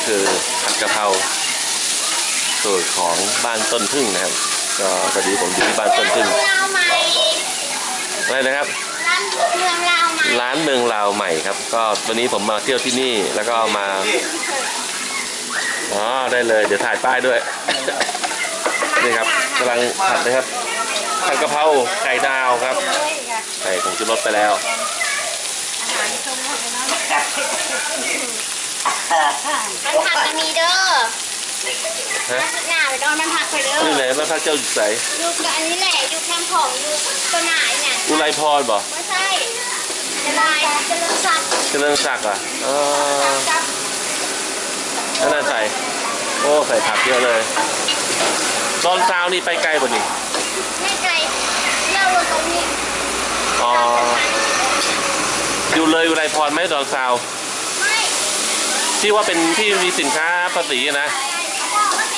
นี่คือผัดกะเพราสูตรของบ้านต้นพึ่งนะครับ ก็ตอนนี้ผมอยู่ที่บ้านต้นพึ่งลาวใหม่อะไรนะครับร้านเมืองลาวใหม่ร้านเมืองลาวใหม่ครับ ก็วันนี้ผมมาเที่ยวที่นี่แล้วก็มาอ๋อได้เลย เดี๋ยวถ่ายป้ายด้วย นี่ครับกำลังผัดนะครับผัดกะเพราไข่ดาวครับใส่ผงชูรสไปแล้ว มันผักจะมีเด้อฮะหน้าไปโดนมันผักไปเด้อนี่ไหนบ้านพักเจ้าอยู่ใสยูกับอันนี้แหละยูแคมป์ของยูตัวหนเนี่ยอุไรพรบ่ไม่ใช่จะลายจะเลิกสัตว์เจริญศักดิ์อะเออจับนั่นน่ะใส่โอ้ใส่ผักเยอะเลย ตอนเช้านี่ไปไกลกว่านี่ไม่ไกลเล่าลงตรงนี้อ๋ออยู่เลยอุไรพรไหมดอนซาวไม่ ที่ว่าเป็นที่มีสินค้าภาษีอะนะ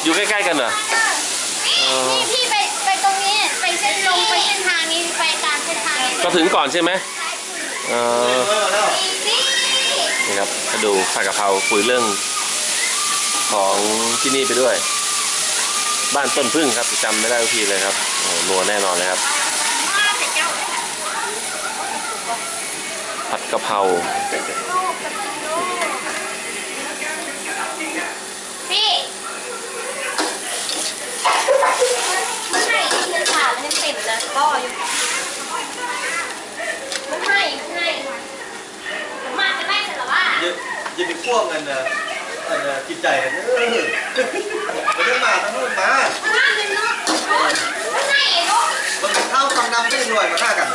อยู่ใกล้ๆกันเหรอ นี่พี่ไปไปตรงนี้ไปเส้นลงไปเส้นทางนี้ไปตามเส้นทางนี้ก็ถึงก่อนใช่ไหมเออนี่นี่ครับมาดูผัดกะเพราคุยเรื่องของที่นี่ไปด้วย บ้านต้นพึ่งครับจำไม่ได้ทุกทีเลยครับโอ้โหนัวแน่นอนเลยครับ ผัดกะเพราพี่ ไม่ให้เงินขามันยังติดเลยก็อยู่ไม่ให้ไม่ให้มาจะได้แต่ละว่าอย่าอย่าไปพ่วงกันนะอันน่ะจิตใจกันเออมันจะมาทั้งนู้นมามาเงินเนาะไม่ให้เนาะมันเข้าฟังนำได้หน่วยมาฆ่ากันม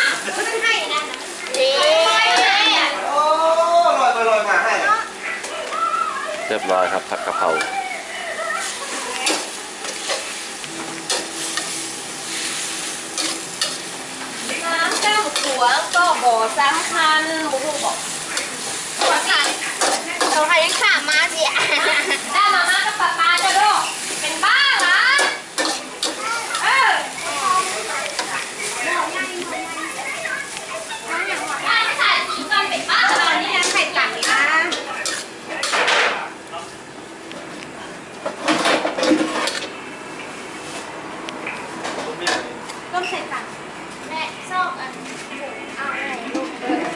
าไม่ให้นะเจ๊โอ้ลอยไปลอยมาให้เรียบร้อยครับผัดกะเพรา น้ำ วก็บ่อสำคัญบุกบอกตัวค่ะตัวค่ะยังขามาสิอะได้มาม่ากับปลาปลาจะโดเป็นบ้าเหรอเออได้ใส่สีกันเป็นบ้าเหรอนี่ยังใส่ตังค์นะต้มใส่ตัก แม่ชอบอันเอาอะไรลูกเออ